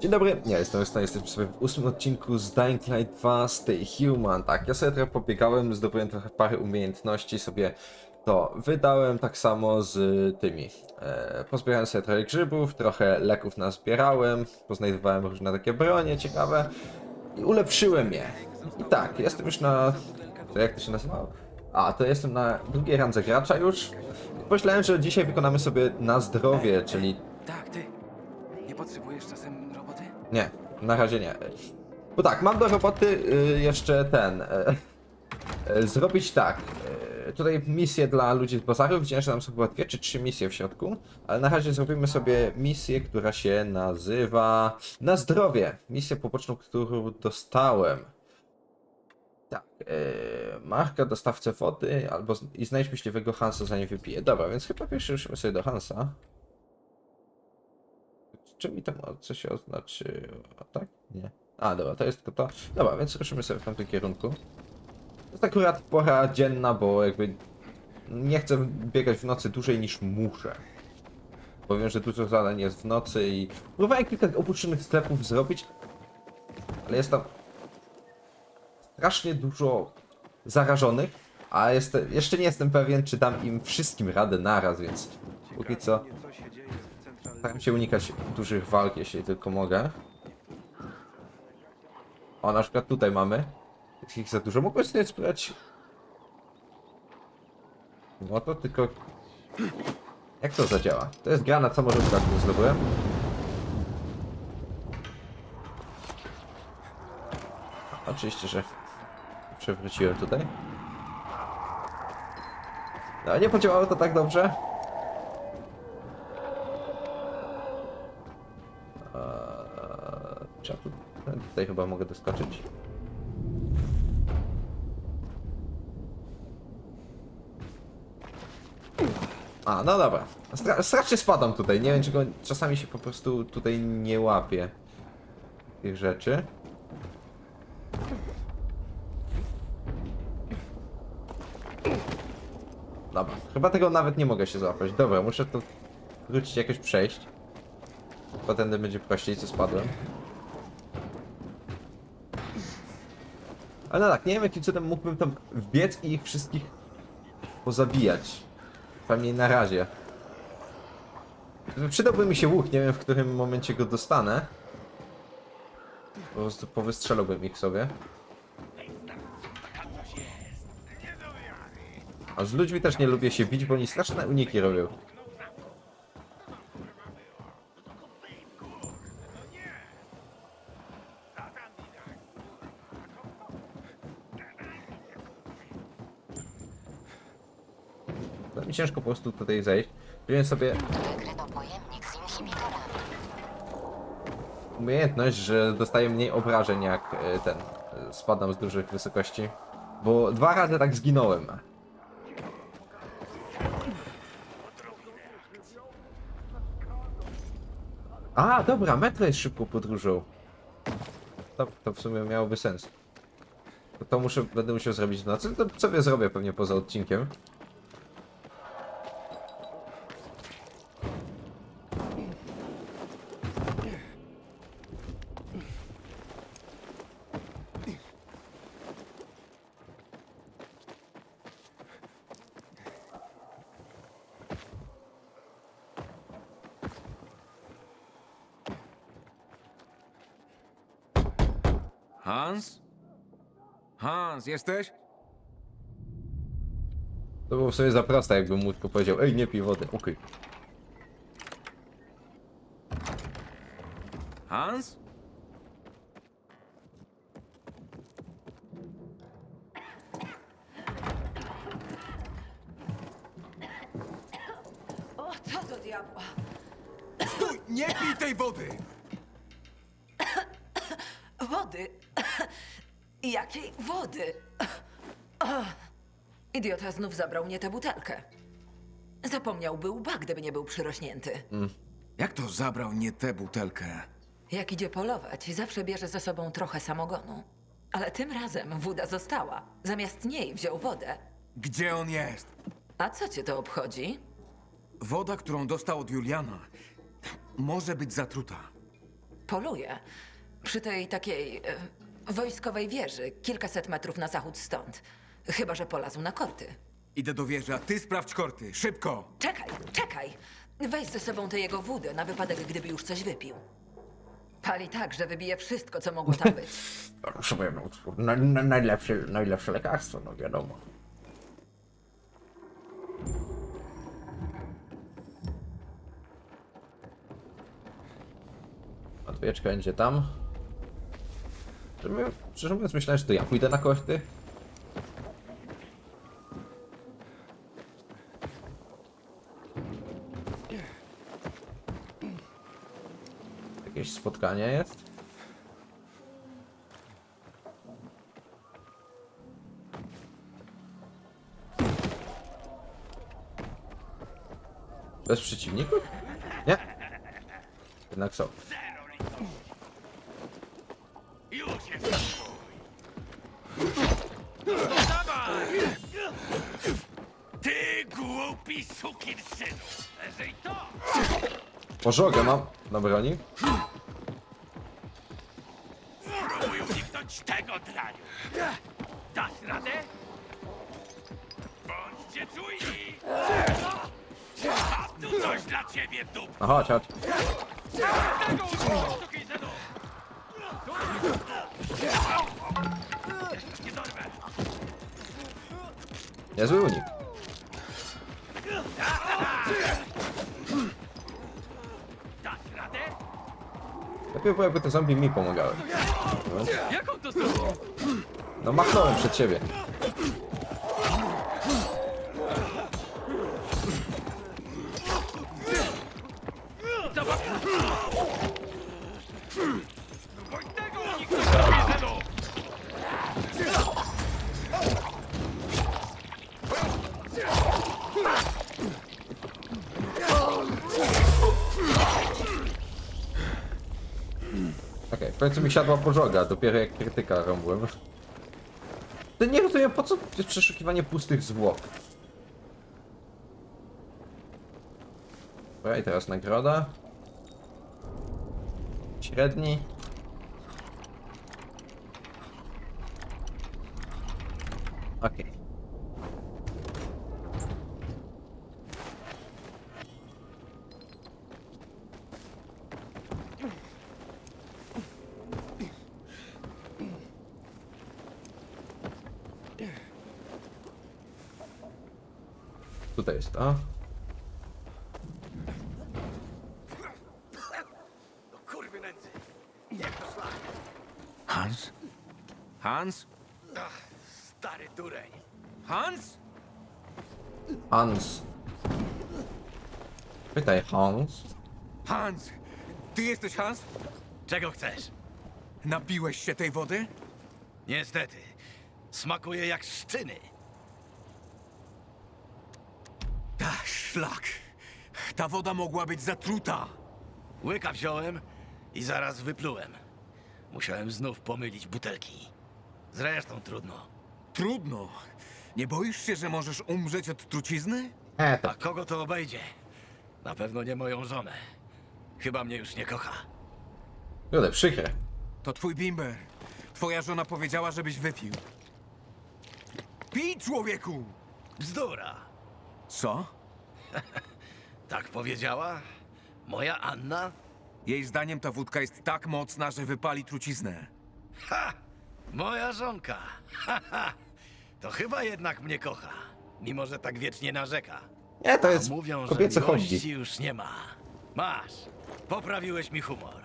Dzień dobry, ja jestem Stan, jesteśmy sobie w ósmym odcinku z Dying Light 2 Stay Human. Tak, ja sobie trochę pobiegałem, zdobyłem trochę parę umiejętności, sobie to wydałem, tak samo z tymi. E, pozbierałem sobie trochę grzybów, trochę leków nazbierałem, poznajdowałem różne takie bronie ciekawe i ulepszyłem je. I tak, jestem już na... To jak to się nazywało? A, to jestem na drugiej randze gracza już. Pomyślałem, że dzisiaj wykonamy sobie na zdrowie, czyli Tak, ty. Nie potrzebujesz czasem? Nie, na razie nie. Bo tak, mam do roboty y, jeszcze ten. e, e, zrobić tak. Tutaj misje dla ludzi z bazaru. Widziałem, że tam są chyba dwie czy trzy misje w środku. Ale na razie zrobimy sobie misję, która się nazywa Na zdrowie. Misję poboczną, którą dostałem. Tak. Marka dostawcę wody albo i znajdź myśliwego Hansa zanim wypije. Dobra, więc chyba pierwszy ruszymy sobie do Hansa. Czy mi tam coś oznaczyło? Tak? Nie. A, dobra, to jest tylko to. Dobra, więc ruszymy sobie w tamtym kierunku. To jest akurat pora dzienna, bo jakby nie chcę biegać w nocy dłużej niż muszę. Bo wiem, że dużo zadań jest w nocy i próbowałem kilka opuszczonych sklepów zrobić, ale jest tam strasznie dużo zarażonych, a jestem, jeszcze nie jestem pewien, czy dam im wszystkim radę naraz, więc póki co Staram się unikać dużych walk, jeśli tylko mogę. O, na przykład tutaj mamy. Jest ich za dużo. Mogłem sobie spróbować. No to tylko... Jak to zadziała? To jest granat samorządka, który zdobyłem. Oczywiście, że przewróciłem tutaj. No, nie podziałało to tak dobrze. Tutaj chyba mogę doskoczyć? A, no dobra. Stra strasznie spadam tutaj. Nie wiem, czego czasami się po prostu tutaj nie łapie tych rzeczy. Dobra, chyba tego nawet nie mogę się złapać. Dobra, muszę to wrócić jakoś przejść. Potem będzie prościej, co spadłem. Ale no tak, nie wiem jakim cudem mógłbym tam wbiec i ich wszystkich pozabijać. Przynajmniej na razie. Przydałby mi się łuk, nie wiem w którym momencie go dostanę. Po prostu powystrzelałbym ich sobie. A z ludźmi też nie lubię się bić, bo oni straszne uniki robią. Ciężko po prostu tutaj zejść. Wziąłem sobie umiejętność, że dostaję mniej obrażeń jak e, ten. e, Spadam z dużych wysokości. Bo dwa razy tak zginąłem. A, dobra, metro jest szybką podróżą. To, to w sumie miałoby sens. To, to muszę, będę musiał zrobić w nocy. To sobie zrobię pewnie poza odcinkiem. Hans? Hans, jesteś? To było w sumie za proste, jakbym mu tylko powiedział, ej, nie pij wody. Okej. Hans? O, co do diabła? Stój! Nie pij tej wody! Wody? Jakiej wody? Idiota znów zabrał mnie tę butelkę. Zapomniałby łba, gdyby nie był przyrośnięty. Jak to zabrał nie tę butelkę? Jak idzie polować, zawsze bierze ze sobą trochę samogonu. Ale tym razem woda została. Zamiast niej wziął wodę. Gdzie on jest? A co cię to obchodzi? Woda, którą dostał od Juliana, może być zatruta. poluje. Przy tej takiej e, wojskowej wieży, kilkaset metrów na zachód stąd. Chyba, że polazł na korty. Idę do wieży, a ty sprawdź korty. Szybko! Czekaj, czekaj! Weź ze sobą tę jego wódę na wypadek, gdyby już coś wypił. Pali tak, że wybije wszystko, co mogło tam być. Sobie, no, na, na, najlepsze, najlepsze lekarstwo, no wiadomo. Odwieczka będzie tam. Szczerze mówiąc- myślałem, że to ja pójdę na koszty. Jakieś spotkanie jest? Bez przeciwników? Nie. Jednak są. Pożogę mam na broni. Spróbuj uniknąć tego draniu! Dasz radę? Bądźcie czujni! Mam tu coś dla ciebie, dup! No chodź, chodź. Tego! Nie dorwę! Niezły unik. Lepiej było, jakby te zombie mi pomagały. No machnąłem przed siebie. W końcu mi siadła pożoga, dopiero jak krytyka rąbłem. To nie rozumiem, po co jest przeszukiwanie pustych zwłok? Dobra, i teraz nagroda. Średni. Okej. Tutaj jest to. Kurwy nędzy! Hans? Hans? Stary dureń! Hans? Hans. Pytaj Hans. Hans! Ty jesteś Hans? Czego chcesz? Napiłeś się tej wody? Niestety. Smakuje jak szczyny. Tak, szlak. Ta woda mogła być zatruta. Łyka wziąłem i zaraz wyplułem. Musiałem znów pomylić butelki. Zresztą trudno. Trudno. Nie boisz się, że możesz umrzeć od trucizny? E, to A kogo to obejdzie? Na pewno nie moją żonę. Chyba mnie już nie kocha. Kurde, przykre. To twój bimber. Twoja żona powiedziała, żebyś wypił. Pij, człowieku! Bzdura! Co? Tak powiedziała? Moja Anna? Jej zdaniem ta wódka jest tak mocna, że wypali truciznę. Ha! Moja żonka! Ha, ha! To chyba jednak mnie kocha. Mimo, że tak wiecznie narzeka. Nie, to jest Mówią, kobiece że miłości hobby. już nie ma. Masz. Poprawiłeś mi humor.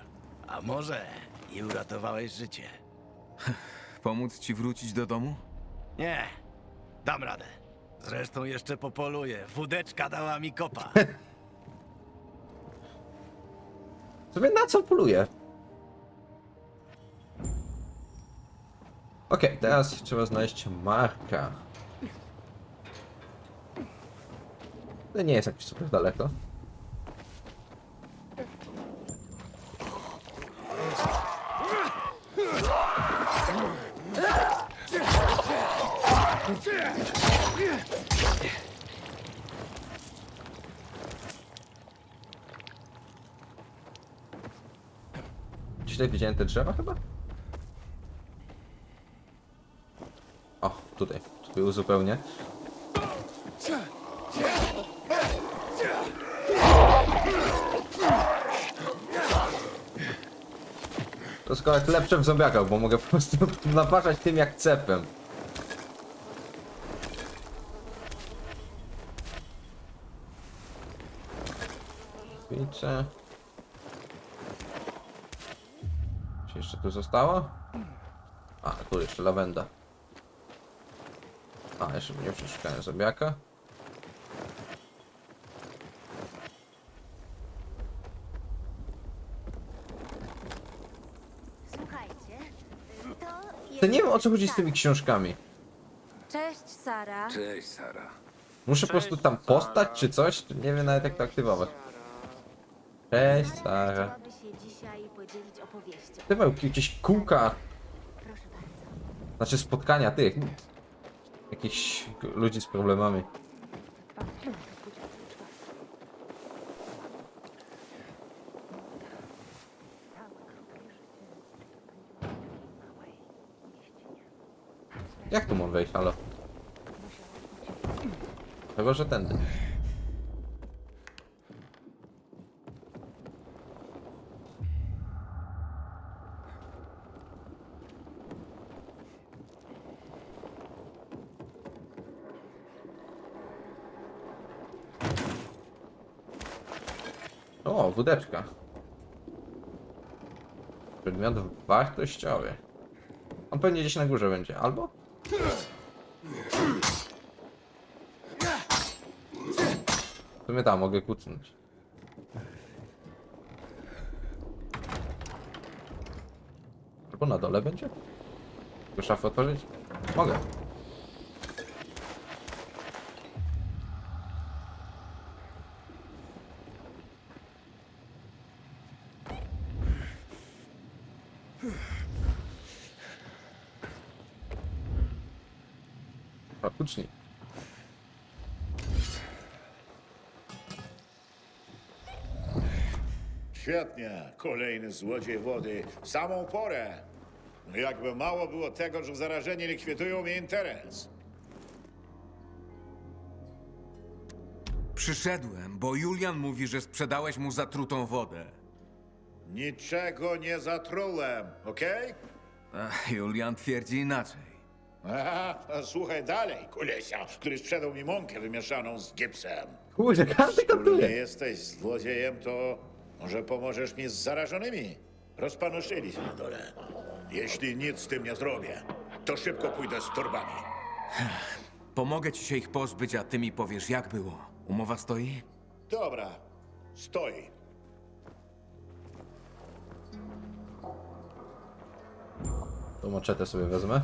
A może i uratowałeś życie. Pomóc ci wrócić do domu? Nie. Dam radę. Zresztą jeszcze popoluję. Wódeczka dała mi kopa. Sobie na co poluje? Okej, teraz trzeba znaleźć Marka. To nie jest jakoś super daleko. Źle widziałem te drzewa chyba? Tutaj. Tutaj uzupełnię. To jest jak lepsze w bo mogę po prostu naparzać tym jak cepem. Widzę. Czy jeszcze tu zostało? A, tu jeszcze lawenda. A, jeszcze nie przeszukałem zombiaka. Słuchajcie, to nie wiem o co chodzi z tymi książkami. Cześć, Sara. Cześć, Sara. Muszę po prostu tam postać czy coś? Nie wiem nawet jak to aktywować. Cześć, Sara. Chciałaby się dzisiaj podzielić opowieścią. Ty mają jakieś kółka, Proszę bardzo. znaczy spotkania tych. Jakichś ludzi z problemami. Jak tu mam wejść, halo? Chyba, że tędy. O, wódeczka. Przedmiot wartościowy. On pewnie gdzieś na górze będzie, albo? W sumie tam, mogę kucnąć. Albo na dole będzie? Tylko szafę otworzyć? Mogę. Świetnie, kolejny złodziej wody w samą porę. No jakby mało było tego, że zarażeni likwidują mi interes. Przyszedłem, bo Julian mówi, że sprzedałeś mu zatrutą wodę. Niczego nie zatrułem, okej? Ach, Julian twierdzi inaczej. Aha, a Słuchaj dalej, kulesia, który sprzedał mi mąkę wymieszaną z gipsem. Kurde, karty Skoro nie kantuje. jesteś złodziejem, to może pomożesz mi z zarażonymi? Rozpanoszyli się na dole. Jeśli nic z tym nie zrobię, to szybko pójdę z torbami. Pomogę ci się ich pozbyć, a ty mi powiesz, jak było. Umowa stoi? Dobra, stoi. To moczetę sobie wezmę.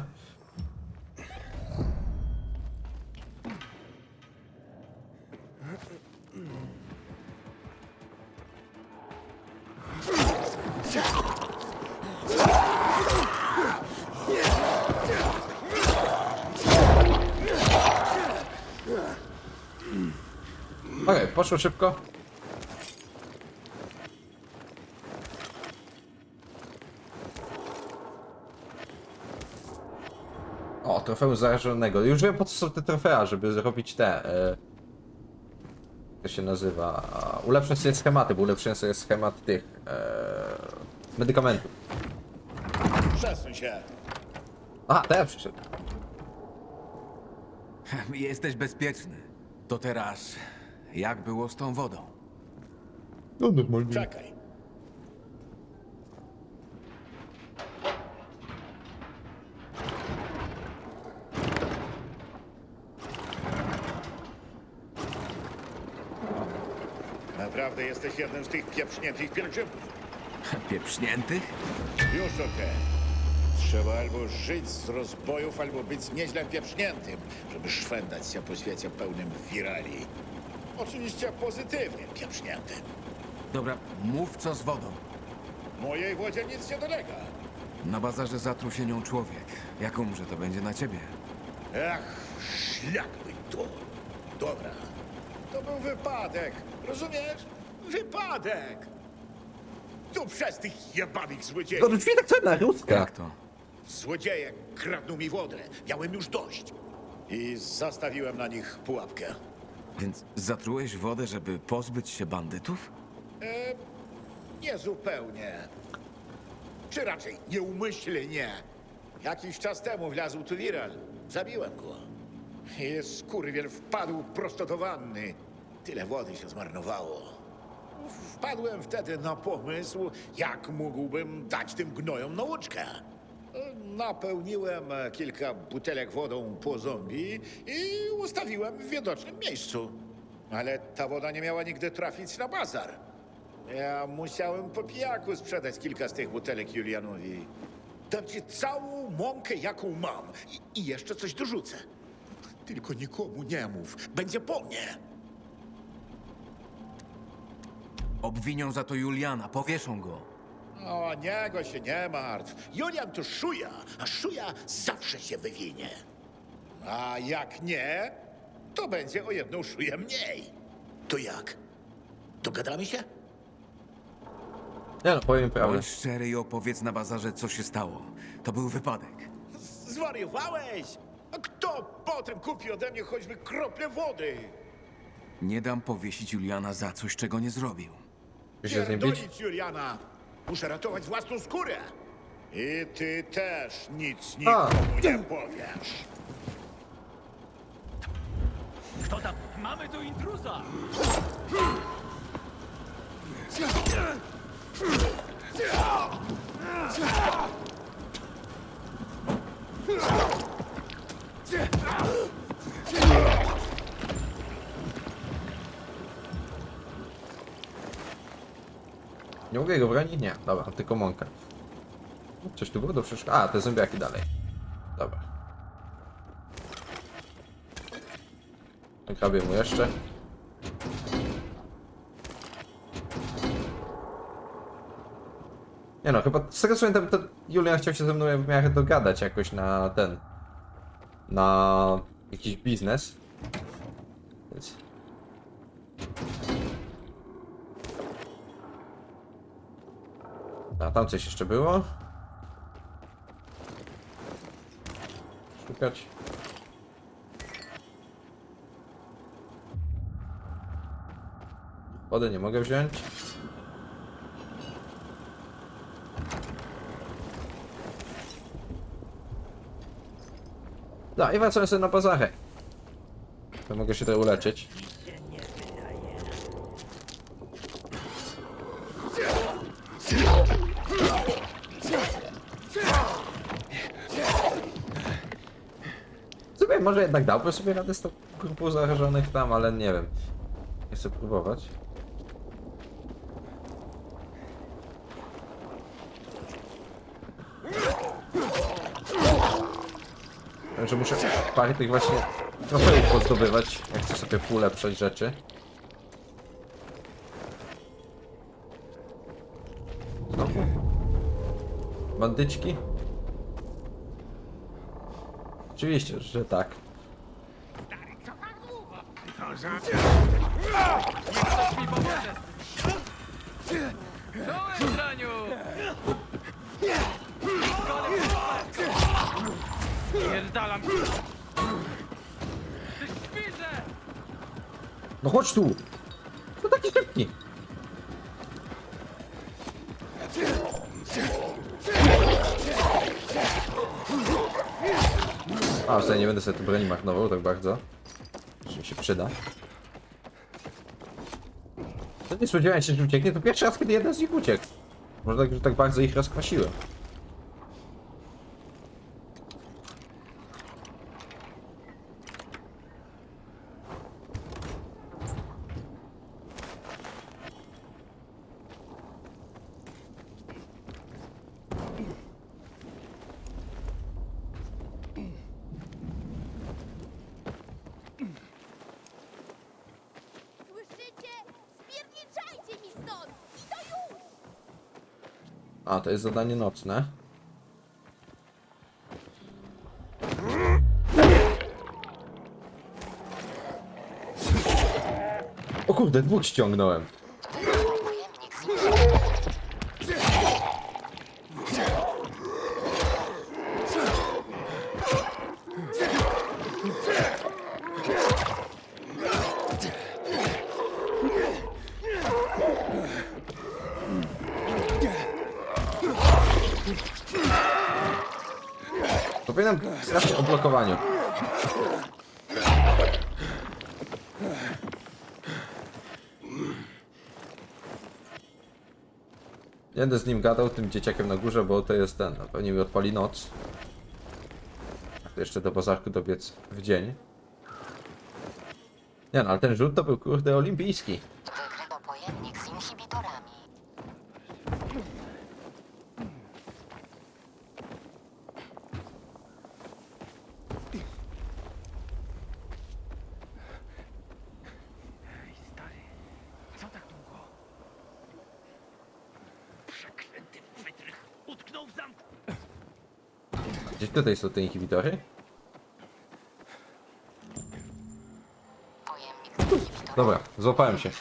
Okej, poszło szybko. O, trofeum zarażonego. Już wiem po co są te trofea, żeby zrobić te. Jak to się nazywa? A, Ulepszyć sobie schematy, bo ulepszyłem sobie schemat tych e, medykamentów. Przesuń się. Aha, teraz przyszedł. Jesteś bezpieczny. To teraz, jak było z tą wodą? No normalnie. Czekaj. Naprawdę jesteś jednym z tych pieprzniętych pielgrzymów. Pieprzniętych? Już okej. Trzeba albo żyć z rozbojów, albo być nieźle pieprzniętym, żeby szwendać się po świecie pełnym wirali. Oczywiście pozytywnie pieprzniętym. Dobra, mów co z wodą. Mojej wodzie nic nie dolega. Na bazarze zatruł się nią człowiek. Jak umrze, to będzie na ciebie. Ach, szlak by to. Dobra. To był wypadek. Rozumiesz? Wypadek. To przez tych jebanych złodziei. To brzmi tak co na ruska. Jak to? Złodzieje kradną mi wodę. Miałem już dość. I zastawiłem na nich pułapkę. Więc zatrułeś wodę, żeby pozbyć się bandytów? Nie zupełnie. Czy raczej nieumyślnie. Jakiś czas temu wlazł tu wiral. Zabiłem go. I skurwiel wpadł prosto do wanny. Tyle wody się zmarnowało. Wpadłem wtedy na pomysł, jak mógłbym dać tym gnojom nauczkę. Napełniłem kilka butelek wodą po zombie i ustawiłem w widocznym miejscu. Ale ta woda nie miała nigdy trafić na bazar. Ja musiałem po pijaku sprzedać kilka z tych butelek Julianowi. Dam ci całą mąkę, jaką mam. I, I jeszcze coś dorzucę. Tylko nikomu nie mów. Będzie po mnie. Obwinią za to Juliana, powieszą go. O niego się nie martw. Julian to szuja, a szuja zawsze się wywinie. A jak nie, to będzie o jedną szuję mniej. To jak? Dogadamy się? Nie no, powiem prawdę. Bądź szczery i opowiedz na bazarze, co się stało. To był wypadek. Zwariowałeś? A kto potem kupi ode mnie choćby kroplę wody? Nie dam powiesić Juliana za coś, czego nie zrobił. Chcesz się z nim bić? Pierdolić, Juliana! Muszę ratować własną skórę! I ty też nic A. nikomu nie powiesz. Kto tam? Mamy tu intruza! Nie mogę go bronić? Nie. Dobra, tylko mąka. Coś tu było do przeszkody? A, te zombiaki dalej. Dobra. Grabię mu jeszcze. Nie no, chyba z tego co pamiętam, to Julian chciał się ze mną w miarę dogadać jakoś na ten... Na jakiś biznes. Więc... A tam coś jeszcze było? Szukać. Wody nie mogę wziąć. No i wracamy sobie na bazarę. To mogę się tutaj uleczyć. Może jednak dałby sobie radę z tą grupą zarażonych tam, ale nie wiem. Nie chcę próbować. Że muszę parę tych właśnie trofeów pozdobywać, jak chcę sobie ulepszać rzeczy. Znowu? Bandyczki? Oczywiście, że tak. No chodź tu! No taki szybki! A, w zasadzie nie będę sobie tu broni marnował tak bardzo. Że mi się przyda. To nie spodziewałem się, że ucieknie. To pierwszy raz, kiedy jeden z nich uciekł. Może tak, że tak bardzo ich rozkwasiłem. Słyszycie? Spierniczajcie mi stąd! I to już! To jest zadanie nocne. O kurde, dwóch ściągnąłem. Będę z nim gadał, tym dzieciakiem na górze, bo to jest ten, no, pewnie mi odpali noc. To jeszcze do bazarku dobiec w dzień. Nie no, ale ten rzut to był kurde olimpijski. Wykryto pojemnik z inhibitorami. Ej, stary, co tak długo? Przeklęty wytrych utknął w zamku. Gdzieś tutaj są te inhibitory? Dobra, złapałem się.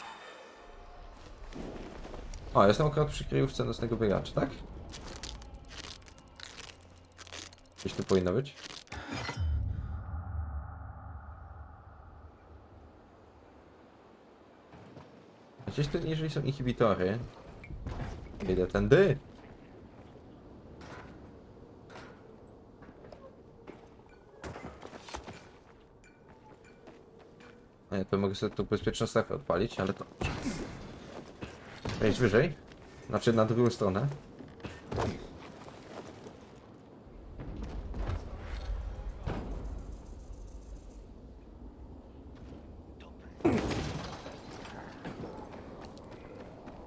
O, jestem akurat przy kryjówce nocnego biegacza, tak? Gdzieś tu powinno być. Gdzieś tu niżej są inhibitory. Idę tędy. To mogę sobie tu bezpieczną strefę odpalić, ale to... Wejść wyżej. Znaczy na drugą stronę.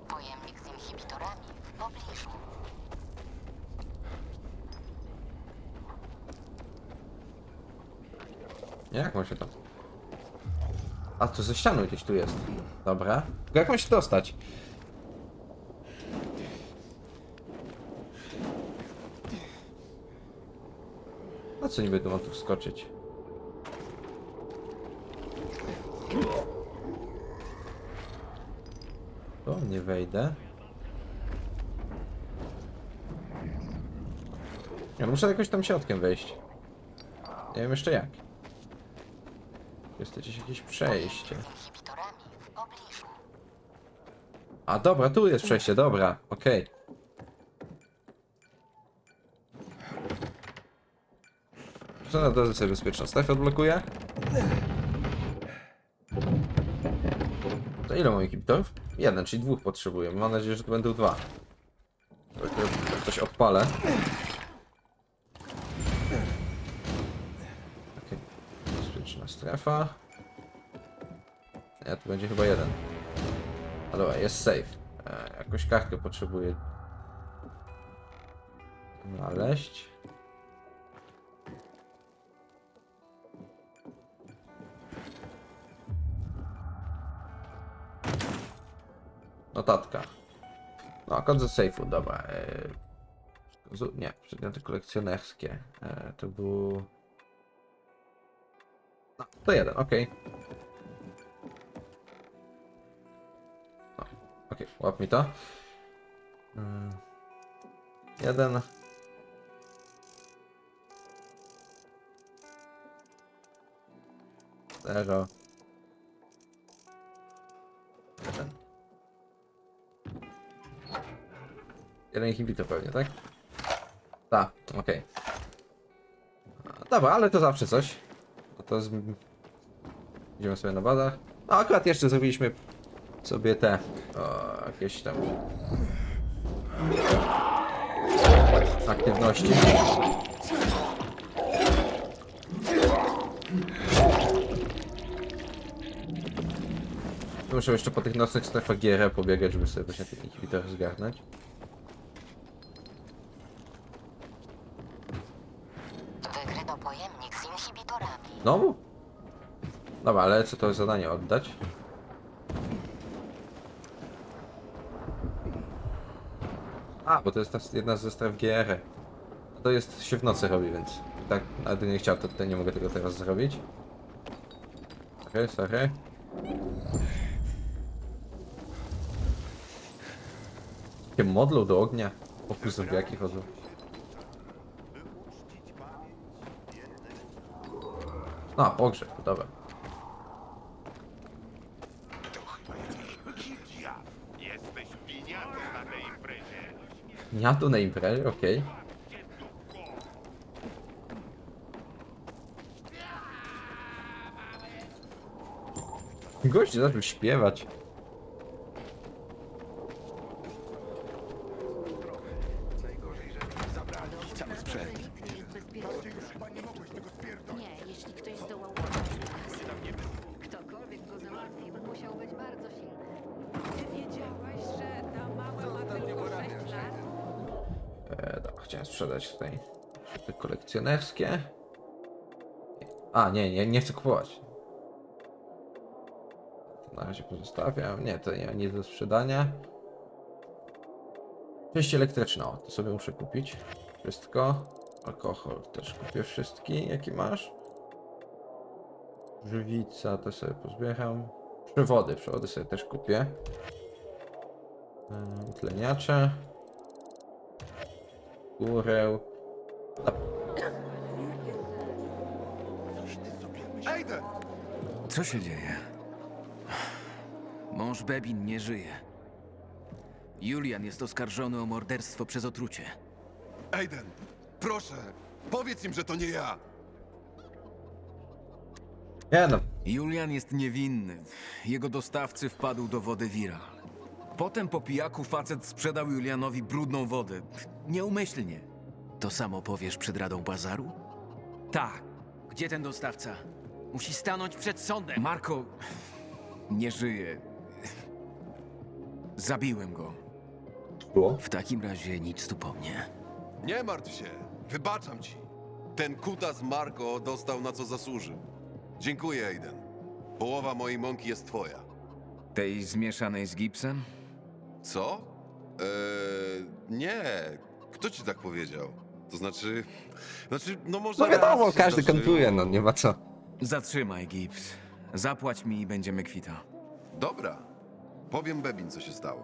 Pojemnik z inhibitorami w pobliżu. Nie, jak mam się tam... A, to ze ścianą gdzieś tu jest. Dobra. Tylko jak mam się dostać? Na co niby tu mam tu wskoczyć? O, nie wejdę. Ja muszę jakoś tam środkiem wejść. Nie wiem jeszcze jak. Jest gdzieś jakieś przejście. A dobra, tu jest przejście, dobra, okej. Co na drodze sobie bezpieczną strefę odblokuję? To ile mam inhibitorów? Jeden, czyli dwóch potrzebuję. Mam nadzieję, że to będą dwa. Coś odpalę. Strefa. Nie, tu będzie chyba jeden. A dobra, jest safe. E, jakąś kartkę potrzebuję znaleźć. Notatka. No, kod ze safe'u, dobra. E, nie, przedmioty kolekcjonerskie. E, to był... No, to jeden, okej. Okej, łap mi to. Mm. Jeden. Zero. Jeden. Jeden inhibitor pewnie, tak? Tak, okej. A, Dobra, ale to zawsze coś. To z... Idziemy sobie na bazar. No akurat jeszcze zrobiliśmy sobie te o, jakieś tam aktywności. Muszę jeszcze po tych nocnych strefach GR pobiegać, żeby sobie właśnie tych inhibitorów zgarnąć. Wykryto pojemnik z inhibitorami. Znowu? Dobra, ale co to zadanie oddać? A, bo to jest ta jedna ze stref GR. To jest się w nocy robi, więc tak gdybym nie chciał, to tutaj nie mogę tego teraz zrobić. Sorry, sorry. Takie modlą do ognia. Oprócz zombiaki chodzą. A, pogrzeb, dobra. Jesteś na tej imprezie. Ja tu na imprezie, okej. Gość zaczął śpiewać. Kolekcjonerskie. A, nie, nie, nie chcę kupować. Na razie pozostawiam. Nie, to nie, nie do sprzedania. Część elektryczna, to sobie muszę kupić. Wszystko. Alkohol też kupię wszystki, jaki masz. Żywica, to sobie pozbieram. Przewody, przewody sobie też kupię. Utleniacze. Górę. Co się dzieje? Mąż Bebin nie żyje. Julian jest oskarżony o morderstwo przez otrucie. Aiden, proszę, powiedz im, że to nie ja. Nie no, Julian jest niewinny. Jego dostawcy wpadł do wody Viral. Potem po pijaku facet sprzedał Julianowi brudną wodę. Nieumyślnie. To samo powiesz przed Radą Bazaru? Tak. Gdzie ten dostawca? Musi stanąć przed sądem. Marko nie żyje. Zabiłem go. było. W takim razie nic tu po mnie. Nie martw się, wybaczam ci. Ten kutas Marco dostał na co zasłużył. Dziękuję, Aiden. Połowa mojej mąki jest twoja. Tej zmieszanej z gipsem? Co? Eee, nie. Kto ci tak powiedział? To znaczy... Znaczy, no może No wiadomo, raz się każdy zdarzyło. kantuje, no nie ma co. Zatrzymaj gips. Zapłać mi i będziemy kwita. Dobra. Powiem Bebin, co się stało.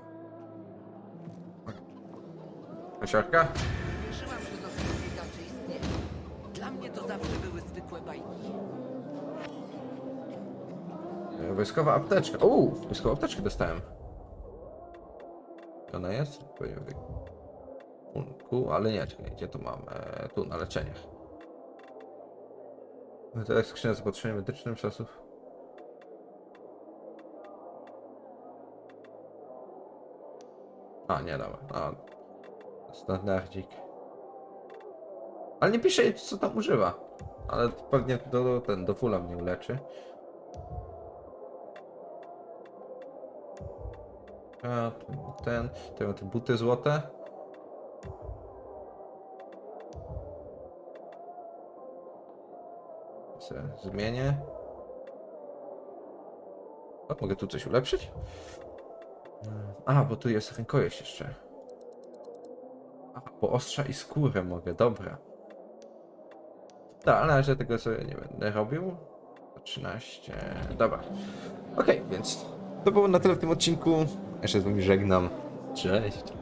Kosiarka? Wierzyłam, że biegaczy istnieje. Dla mnie to zawsze były zwykłe bajki. E, Wojskowa apteczka. Uuu, wojskową apteczkę dostałem. Ona jest? Pewnie w ale nie, czekaj, gdzie tu mam? E, tu, na leczeniach. No to jest skrzynia z zaopatrzeniem medycznym czasów. A, nie, dobra. A, standardzik. Ale nie pisze, co tam używa. Ale pewnie do, ten, do fulla mnie uleczy. A, ten, to mam te buty złote. Se zmienię. O, mogę tu coś ulepszyć? A, bo tu jest rękojeść jeszcze. A, bo ostrza i skórę mogę, dobra. Tak, ale razie tego sobie nie będę robił. 13, dobra. Okej, więc to było na tyle w tym odcinku. Się z wami żegnam. Cześć.